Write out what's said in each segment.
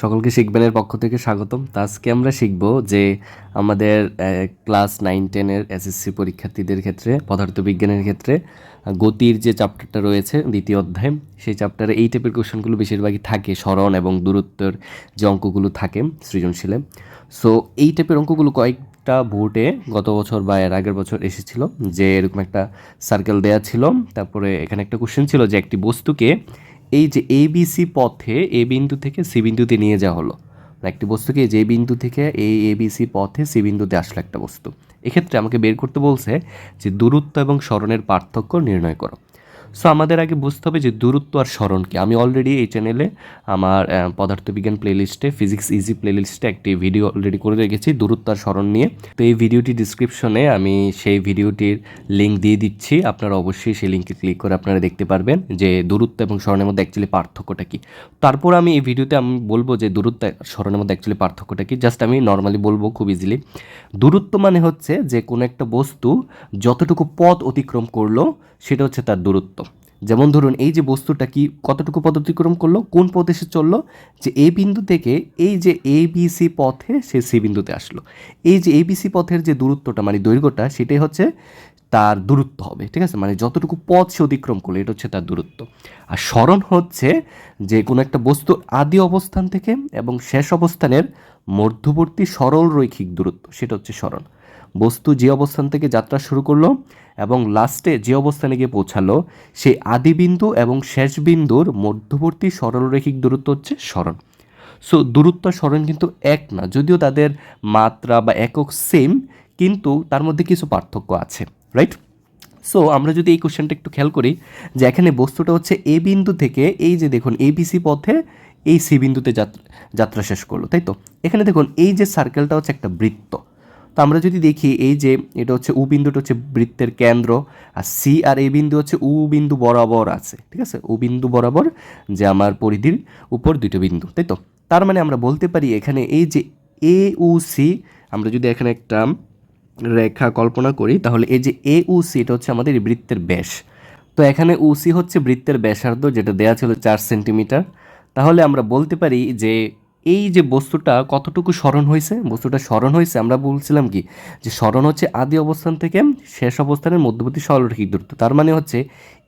সকলকে শিখবেনের পক্ষ থেকে স্বাগতম। তো আজকে আমরা শিখব যে আমাদের ক্লাস নাইন টেনের এসএসসি পরীক্ষার্থীদের ক্ষেত্রে, পদার্থবিজ্ঞানের ক্ষেত্রে গতির যে চ্যাপ্টারটা রয়েছে, দ্বিতীয় অধ্যায়, সেই চ্যাপ্টারে এই টাইপের কোশ্চেনগুলো বেশিরভাগই থাকে, স্মরণ এবং দূরত্বের যে অঙ্কগুলো থাকে সৃজনশীলে। সো এই টাইপের অঙ্কগুলো কয়েকটা বোর্ডে গত বছর বা এর আগের বছর এসেছিল, যে এরকম একটা সার্কেল দেয়া ছিল। তারপরে এখানে একটা কোশ্চেন ছিল যে একটি বস্তুকে এই যে এ বিসি পথে এ বিন্দু থেকে সি বিন্দুতে নিয়ে যাওয়া হলো। একটি বস্তুকে যে বিন্দু থেকে এই এ বিসি পথে সি বিন্দুতে আসলো একটা বস্তু। এক্ষেত্রে আমাকে বের করতে বলছে যে দূরত্ব এবং স্মরণের পার্থক্য নির্ণয় করো। সো আমাদের আগে বুঝতে হবে যে দূরত্ব আর স্মরণ কি। আমি অলরেডি এই চ্যানেলে আমার পদার্থবিজ্ঞান প্লেলিস্টে ফিজিক্স ইজি প্লেলিস্টে একটি ভিডিও অলরেডি করে রেখেছি দূরত্ব আর স্মরণ নিয়ে। তো এই ভিডিওটি ডিসক্রিপশনে আমি সেই ভিডিওটির লিঙ্ক দিয়ে দিচ্ছি। আপনারা অবশ্যই সেই লিঙ্কে ক্লিক করে আপনারা দেখতে পারবেন যে দূরত্ব এবং স্মরণের মধ্যে অ্যাকচুয়ালি পার্থক্যটা কি। তারপর আমি এই ভিডিওতে আমি বলব যে দূরত্ব স্মরণের মধ্যে অ্যাকচুয়ালি পার্থক্যটা কি। জাস্ট আমি নর্মালি বলব খুব ইজিলি দূরত্ব মানে হচ্ছে যে কোনো একটা বস্তু যতটুকু পথ অতিক্রম করল, সেটা হচ্ছে তার দূরত্ব। যেমন ধরুন, এই যে বস্তুটা কি কতটুকু পথ অতিক্রম করল, কোন সে চলল, যে এ বিন্দু থেকে এই যে এ বিসি পথে সে সি বিন্দুতে আসলো। এই যে এবিসি পথের যে দূরত্বটা মানে দৈর্ঘ্যটা, সেটাই হচ্ছে তার দূরত্ব হবে, ঠিক আছে? মানে যতটুকু পথ সে অতিক্রম করল, এটা হচ্ছে তার দূরত্ব। আর স্মরণ হচ্ছে যে কোনো একটা বস্তুর আদি অবস্থান থেকে এবং শেষ অবস্থানের মধ্যবর্তী সরল রৈখিক দূরত্ব, সেটা হচ্ছে স্মরণ বস্তু যে অবস্থান থেকে যাত্রা শুরু করল এবং লাস্টে যে অবস্থানে গিয়ে পৌঁছালো, সেই আদি বিন্দু এবং শেষ বিন্দুর মধ্যবর্তী সরলরৈখিক দূরত্ব হচ্ছে স্মরণ সো দূরত্ব আর স্মরণ কিন্তু এক না, যদিও তাদের মাত্রা বা একক সেম কিন্তু তার মধ্যে কিছু পার্থক্য আছে রাইট সো আমরা যদি এই কোশ্চেনটা একটু খেয়াল করি যে এখানে বস্তুটা হচ্ছে এ বিন্দু থেকে, এই যে দেখুন এবিসি পথে এই সি বিন্দুতে যাত্রা যাত্রা শেষ করল, তাই তো? এখানে দেখুন, এই যে সার্কেলটা হচ্ছে একটা বৃত্ত। তো আমরা যদি দেখি, এই যে এটা হচ্ছে উ বিন্দুটা হচ্ছে বৃত্তের কেন্দ্র, আর সি আর এ বিন্দু হচ্ছে উ বিন্দু বরাবর আছে, ঠিক আছে? উ বিন্দু বরাবর যে আমার পরিধির উপর দুটো বিন্দু, তাই তো? তার মানে আমরা বলতে পারি, এখানে এই যে এ উ সি আমরা যদি এখানে একটা রেখা কল্পনা করি, তাহলে এই যে এ উ সি এটা হচ্ছে আমাদের বৃত্তের ব্যাস। তো এখানে উসি হচ্ছে বৃত্তের ব্যাসার্ধ, যেটা দেয়া ছিল চার সেন্টিমিটার। তাহলে আমরা বলতে পারি যে এই যে বস্তুটা কতটুকু স্মরণ হয়েছে? বস্তুটা স্মরণ হয়েছে, আমরা বলছিলাম কি? যে স্মরণ হচ্ছে আদি অবস্থান থেকে শেষ অবস্থানের মধ্যবর্তী সরলরেখিক দূরত্ব? তার মানে হচ্ছে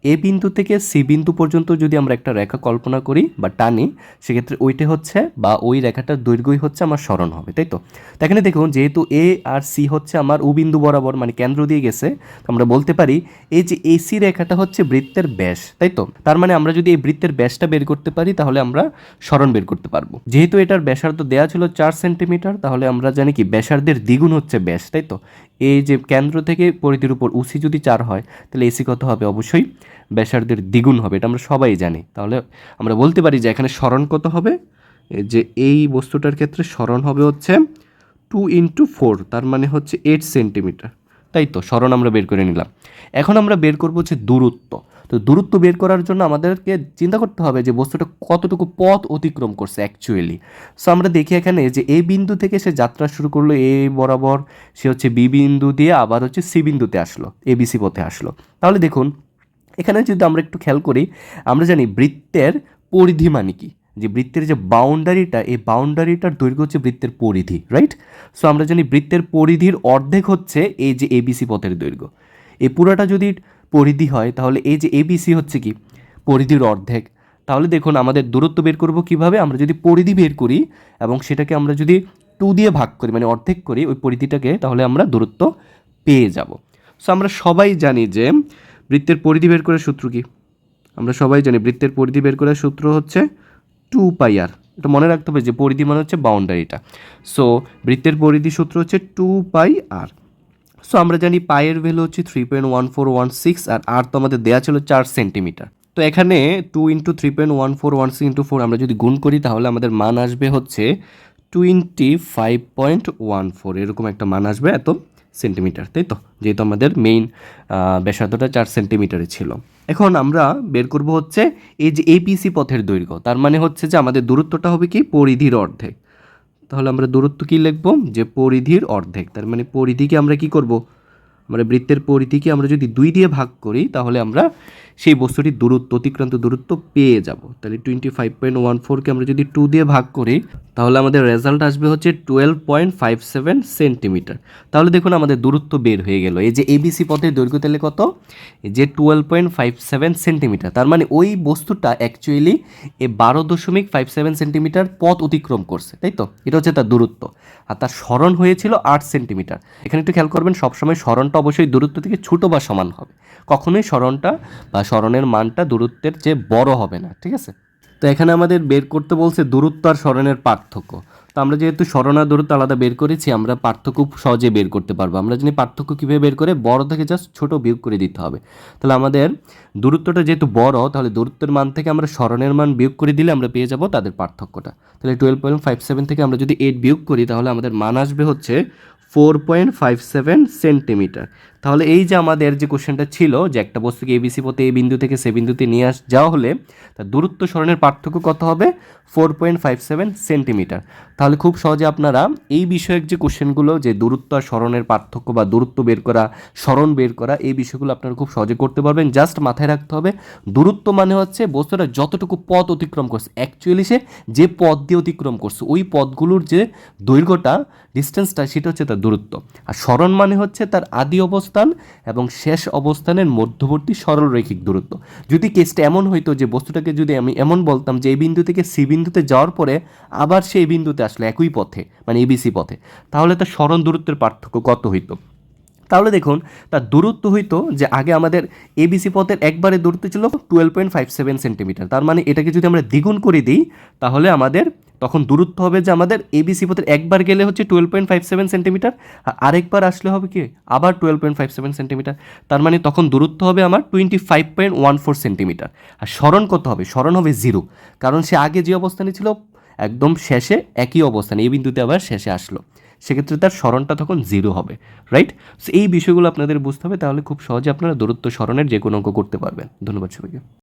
এ বিন্দু থেকে সি বিন্দু পর্যন্ত যদি আমরা একটা রেখা কল্পনা করি বা টানি, সেক্ষেত্রে ওইটা হচ্ছে বা ওই রেখাটার দৈর্ঘ্যই হচ্ছে আমার স্মরণ হবে, তাই তো? এখানে দেখুন, যেহেতু এ আর সি হচ্ছে আমার উ বিন্দু বরাবর মানে কেন্দ্র দিয়ে গেছে, তো আমরা বলতে পারি এই যে এসি রেখাটা হচ্ছে বৃত্তের ব্যাস, তাই তো? তার মানে আমরা যদি এই বৃত্তের ব্যাসটা বের করতে পারি, তাহলে আমরা স্মরণ বের করতে পারব। যেহেতু এটার ব্যাসার্ধ দেওয়া ছিল চার সেন্টিমিটার, তাহলে আমরা জানি কি, ব্যাসার্ধের দ্বিগুণ হচ্ছে ব্যাস, তাই তো? এই যে কেন্দ্র থেকে পরিধির উপর উসি যদি চার হয়, তাহলে এসি কত হবে? অবশ্যই ব্যাসার্ধের দ্বিগুণ হবে, এটা আমরা সবাই জানি। তাহলে আমরা বলতে পারি যে এখানে স্মরণ কত হবে? যে এই বস্তুটার ক্ষেত্রে স্মরণ হবে হচ্ছে টু ইন্টু ফোর তার মানে হচ্ছে এইট সেন্টিমিটার তাই তো, স্মরণ আমরা বের করে নিলাম। এখন আমরা বের করব হচ্ছে দূরত্ব। তো দূরত্ব বের করার জন্য আমাদেরকে চিন্তা করতে হবে যে বস্তুটা কতটুকু পথ অতিক্রম করছে অ্যাকচুয়ালি সো আমরা দেখি এখানে যে এ বিন্দু থেকে সে যাত্রা শুরু করল এ বরাবর, সে হচ্ছে বি বিন্দু দিয়ে আবার হচ্ছে সি বিন্দুতে আসলো এবিসি পথে আসলো। তাহলে দেখুন এখানে যদি আমরা একটু খেয়াল করি, আমরা জানি বৃত্তের পরিধি মানে কি? যে বৃত্তের যে বাউন্ডারিটা এই বাউন্ডারিটার দৈর্ঘ্য হচ্ছে বৃত্তের পরিধি রাইট সো আমরা জানি বৃত্তের পরিধির অর্ধেক হচ্ছে এই যে এবিসি পথের দৈর্ঘ্য। এই পুরোটা যদি পরিধি হয়, তাহলে এই যে এবিসি হচ্ছে কি? পরিধির অর্ধেক। তাহলে দেখুন, আমাদের দূরত্ব বের করব কীভাবে? আমরা যদি পরিধি বের করি এবং সেটাকে আমরা যদি টু দিয়ে ভাগ করি মানে অর্ধেক করি, ওই পরিধিটাকে, তাহলে আমরা দূরত্ব পেয়ে যাব। সো আমরা সবাই জানি যে বৃত্তের পরিধি বের করার সূত্র কি? আমরা সবাই জানি বৃত্তের পরিধি বের করার সূত্র হচ্ছে টু পাই আর। এটা মনে রাখতে হবে যে পরিধি মানে হচ্ছে বাউন্ডারিটা সো বৃত্তের পরিধি সূত্র হচ্ছে টু পাই আর। সো আমরা জানি পায়ের ভ্যালু হচ্ছে three point one four one six আর আর তো আমাদের দেওয়া ছিল চার সেন্টিমিটার তো এখানে two into three point one four one six into four আমরা যদি গুণ করি তাহলে আমাদের মান আসবে হচ্ছে twenty five point one four এরকম একটা মান আসবে এত। সেন্টিমিটার, তাই তো? যেহেতু আমাদের মেইন ব্যাসার্ধটা চার সেন্টিমিটারে ছিল। এখন আমরা বের করব হচ্ছে এই যে এপিসি পথের দৈর্ঘ্য, তার মানে হচ্ছে যে আমাদের দূরত্বটা হবে কি? পরিধির অর্ধেক। তাহলে আমরা দূরত্ব কি লিখব? যে পরিধির অর্ধেক, তার মানে পরিধিকে আমরা কি করব? আমরা বৃত্তের পরিধিকে আমরা যদি দুই দিয়ে ভাগ করি, তাহলে আমরা সেই বস্তুটির দূরত্ব, অতিক্রান্ত দূরত্ব পেয়ে যাব। তাহলে টোয়েন্টি ফাইভ পয়েন্ট ওয়ান ফোরকে আমরা যদি টু দিয়ে ভাগ করি, তাহলে আমাদের রেজাল্ট আসবে হচ্ছে twelve point five seven centimetre তাহলে দেখুন আমাদের দূরত্ব বের হয়ে গেল। এই যে এবিসি পথের দৈর্ঘ্য তাহলে কত? যে twelve point five seven centimetre তার মানে ওই বস্তুটা অ্যাকচুয়ালি এ বারো দশমিক ফাইভ সেভেন সেন্টিমিটার পথ অতিক্রম করছে, তাই তো? এটা হচ্ছে তার দূরত্ব। আর তার স্মরণ হয়েছিল আট সেন্টিমিটার এখানে একটু খেয়াল করবেন, সবসময় স্মরণটা অবশ্যই দূরত্ব থেকে ছোট বা সমান হবে। কখনোই স্মরণটা বা স্মরণের মানটা দূরত্বের চেয়ে বড় হবে না, ঠিক আছে? তো এখানে আমাদের বের করতে বলছে দূরত্ব আর স্মরণের পার্থক্য। তো আমরা যেহেতু স্মরণ আর দূরত্ব আলাদা বের করেছি, আমরা পার্থক্য সহজে বের করতে পারব। আমরা জানি পার্থক্য কীভাবে বের করে, বড় থেকে জাস্ট ছোট বিয়োগ করে দিতে হবে। তাহলে আমাদের দূরত্বটা যেহেতু বড়, তাহলে দূরত্বের মান থেকে আমরা স্মরণের মান বিয়োগ করে দিলে আমরা পেয়ে যাব তাদের পার্থক্যটা। তাহলে টুয়েলভ পয়েন্ট ফাইভ সেভেন থেকে আমরা যদি এইট বিয়োগ করি, তাহলে আমাদের মান আসবে হচ্ছে four point five seven centimetre তাহলে এই যে আমাদের যে কোশ্চেনটা ছিল যে একটা বস্তুকে এবিসি পথে এই বিন্দু থেকে সে বিন্দুতে নিয়ে আস, যাওয়া হলে তার দূরত্ব স্মরণের পার্থক্য কত হবে? Four point five seven centimetre তাহলে খুব সহজে আপনারা এই বিষয়ক যে কোশ্চেনগুলো যে দূরত্ব আর স্মরণের পার্থক্য বা দূরত্ব বের করা স্মরণ বের করা, এই বিষয়গুলো আপনারা খুব সহজে করতে পারবেন। জাস্ট মাথায় রাখতে হবে, দূরত্ব মানে হচ্ছে বস্তুটা যতটুকু পথ অতিক্রম করছে। অ্যাকচুয়ালি সে যে পথ দিয়ে অতিক্রম করছে, ওই পথগুলোর যে দৈর্ঘ্যটা ডিস্টেন্সটা সেটা হচ্ছে তার দূরত্ব। আর স্মরণ মানে হচ্ছে তার আদি অবস্থান এবং শেষ অবস্থানের মধ্যবর্তী সরলরৈখিক দূরত্ব। যদি কেসটা এমন হইতো যে বস্তুটাকে যদি আমি এমন বলতাম যে এই বিন্দু থেকে সি বিন্দুতে যাওয়ার পরে আবার সেই বিন্দুতে আসলে একই পথে মানে এবিসি পথে, তাহলে তার স্মরণ দূরত্বের পার্থক্য কত হইতো? তাহলে দেখুন, তার দূরত্ব হইতো যে আগে আমাদের এবিসি পথের একবারে দূরত্ব ছিল twelve point five seven centimetre তার মানে এটাকে যদি আমরা দ্বিগুণ করে দিই, তাহলে আমাদের তখন দূরত্ব হবে যে আমাদের এবিসি পথের একবার গেলে হচ্ছে twelve point five seven centimetre আর আরেকবার আসলে হবে কি? আবার twelve point five seven centimetre তার মানে তখন দূরত্ব হবে আমার twenty five point one four centimetre আর স্মরণ কত হবে? স্মরণ হবে জিরো কারণ সে আগে যে অবস্থানে ছিল, একদম শেষে একই অবস্থানে, এই বিন্দুতে আবার শেষে আসলো। সেক্ষেত্রে তার স্মরণটা তখন জিরো হবে রাইট সো এই বিষয়গুলো আপনাদের বুঝতে হবে, তাহলে খুব সহজে আপনারা দূরত্ব স্মরণের যে কোনো অঙ্ক করতে পারবেন। ধন্যবাদ সবাইকে।